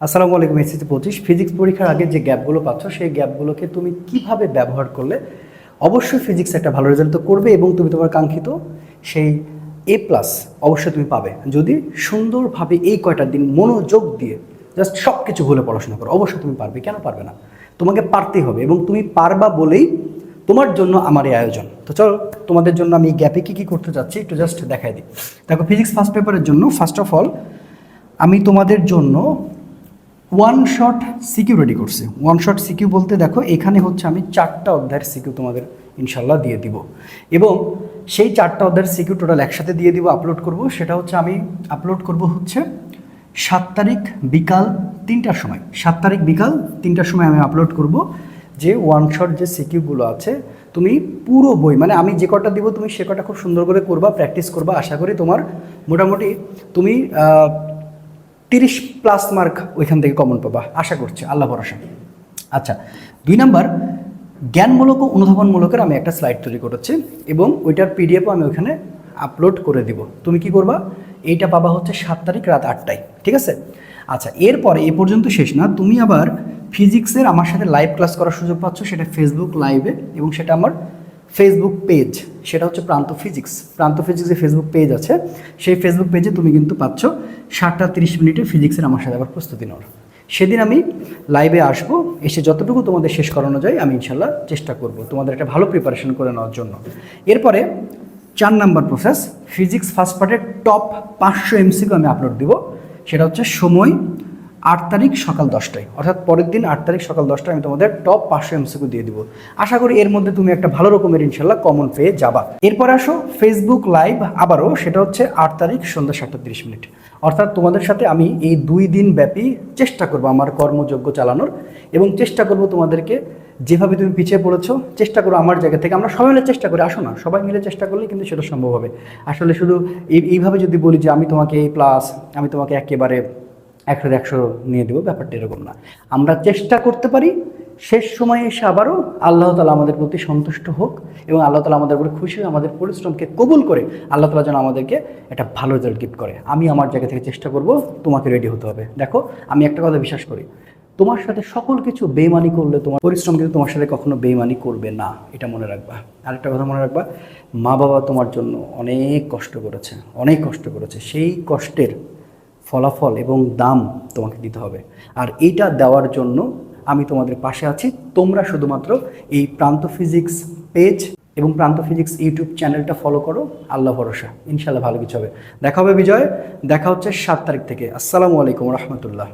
আসসালামু আলাইকুম এসিসি পঁচিশ। ফিজিক্স পরীক্ষার আগে যে গ্যাপগুলো পাচ্ছ, সেই গ্যাপগুলোকে তুমি কীভাবে ব্যবহার করলে অবশ্যই ফিজিক্স একটা ভালো রেজাল্ট তো করবে এবং তুমি তোমার কাঙ্ক্ষিত সেই এ প্লাস অবশ্যই তুমি পাবে। যদি সুন্দরভাবে এই কয়টা দিন মনোযোগ দিয়ে জাস্ট সব কিছু ভুলে পড়াশোনা করো, অবশ্যই তুমি পারবে। কেন পারবে না? তোমাকে পারতেই হবে এবং তুমি পারবা বলেই তোমার জন্য আমার এই আয়োজন। তো চলো, তোমাদের জন্য আমি গ্যাপে কী কী করতে চাচ্ছি একটু জাস্ট দেখাই দিই। দেখো ফিজিক্স ফার্স্ট পেপারের জন্য ফার্স্ট অফ অল আমি তোমাদের জন্য ওয়ান শট সিকিউ রেডি করছে। ওয়ান শট সিকিউ বলতে দেখো, এখানে হচ্ছে আমি চারটা অধ্যায়ের সিকিউ তোমাদের ইনশাল্লাহ দিয়ে দিব। এবং সেই চারটা অধ্যায়ের সিকিউ টোটাল একসাথে দিয়ে দিব আপলোড করব। সেটা হচ্ছে আমি আপলোড করব হচ্ছে সাত তারিখ বিকাল তিনটার সময়। সাত তারিখ বিকাল তিনটার সময় আমি আপলোড করব যে ওয়ান শট যে সিকিউগুলো আছে, তুমি পুরো বই মানে আমি যে কটা দিব, তুমি সে কটা খুব সুন্দর করে করবা প্র্যাকটিস করবা, আশা করি তোমার মোটামুটি তুমি তিরিশ প্লাস মার্ক ওইখান থেকে কমন পাবা। আশা করছি, আল্লাহ ভরসা। আচ্ছা দুই নাম্বার, জ্ঞানমূলক ও অনুধাবনমূলকের আমি একটা স্লাইড তৈরি করেছি এবং ওইটার পিডিএফও আমি ওখানে আপলোড করে দিব। তুমি কি করবা? এইটা পাবা হচ্ছে সাত তারিখ রাত আটটায়, ঠিক আছে? আচ্ছা এরপরে এ পর্যন্ত শেষ না, তুমি আবার ফিজিক্সের আমার সাথে লাইভ ক্লাস করার সুযোগ পাচ্ছ, সেটা ফেসবুক লাইভে এবং সেটা আমার ফেসবুক পেজ সেটা হচ্ছে প্রান্ত ফিজিক্স প্রান্ত ফিজিক্সের ফেসবুক পেজ আছে। সেই ফেসবুক পেজে তুমি কিন্তু পাচ্ছ ষাটটা তিরিশ মিনিটে ফিজিক্সের আমার সাথে আবার প্রস্তুতি নেওয়ার। সেদিন আমি লাইভে আসব, এসে যতটুকু তোমাদের শেষ করানো যায়, আমি ইনশাল্লাহ চেষ্টা করব তোমাদের একটা ভালো প্রিপারেশন করে নেওয়ার জন্য। এরপরে চার নাম্বার প্রসেস ফিজিক্স ফার্স্ট পার্টের টপ পাঁচশো এমসিকিউ আমি আপলোড দিব। সেটা হচ্ছে সময় আট তারিখ সকাল দশটায়। অর্থাৎ পরের দিন আট তারিখ সকাল দশটায় আমি তোমাদের টপ পাঁচশো এমসিকিউ দিয়ে দিব। আশা করি এর মধ্যে তুমি একটা ভালো রকমের ইনশাল্লাহ কমন পেয়ে যাবা। এরপর আসো ফেসবুক লাইভ আবারও, সেটা হচ্ছে আট তারিখ সন্ধ্যা সাতটা তিরিশ মিনিট। অর্থাৎ তোমাদের সাথে আমি এই দুই দিন ব্যাপী চেষ্টা করব আমার কর্মযোগ্য চালানোর এবং চেষ্টা করব তোমাদেরকে যেভাবে তুমি পিছিয়ে পড়েছো, চেষ্টা করো আমার জায়গা থেকে। আমরা সবাই মিলে চেষ্টা করি, আসো না, সবাই মিলে চেষ্টা করলে কিন্তু সেটা সম্ভব হবে। আসলে শুধু এই, এইভাবে যদি বলি যে আমি তোমাকে এই প্লাস আমি তোমাকে একেবারে একশো একশো নিয়ে দেবো, ব্যাপারটা এরকম না। আমরা চেষ্টা করতে পারি, শেষ সময়ে এসে আবারও আল্লাহ তালা আমাদের প্রতি সন্তুষ্ট হোক এবং আল্লাহ তালা আমাদের উপরে খুশি হয়ে আমাদের পরিশ্রমকে কবুল করে আল্লাহ তালা যেন আমাদেরকে একটা ভালো রেজাল্ট গিফট করে। আমি আমার জায়গা থেকে চেষ্টা করব, তোমাকে রেডি হতে হবে। দেখো, আমি একটা কথা বিশ্বাস করি, তোমার সাথে সকল কিছু বেইমানি করলে তোমার পরিশ্রম কিন্তু তোমার সাথে কখনো বেইমানি করবে না, এটা মনে রাখবা। আরেকটা কথা মনে রাখবা মা বাবা তোমার জন্য অনেক কষ্ট করেছে, অনেক কষ্ট করেছে। সেই কষ্টের ফলাফল এবং দাম তোমাকে দিতে হবে। আর এটা দেওয়ার জন্য আমি তোমাদের পাশে আছি। তোমরা শুধুমাত্র এই প্রান্ত ফিজিক্স পেজ এবং প্রান্ত ফিজিক্স ইউটিউব চ্যানেলটা ফলো করো। আল্লাহ ভরসা। ইনশাল্লাহ ভালো কিছু হবে। দেখা হবে বিজয়। দেখা হচ্ছে সাত তারিখ থেকে। আসসালামু আলাইকুম রহমতুল্লাহ।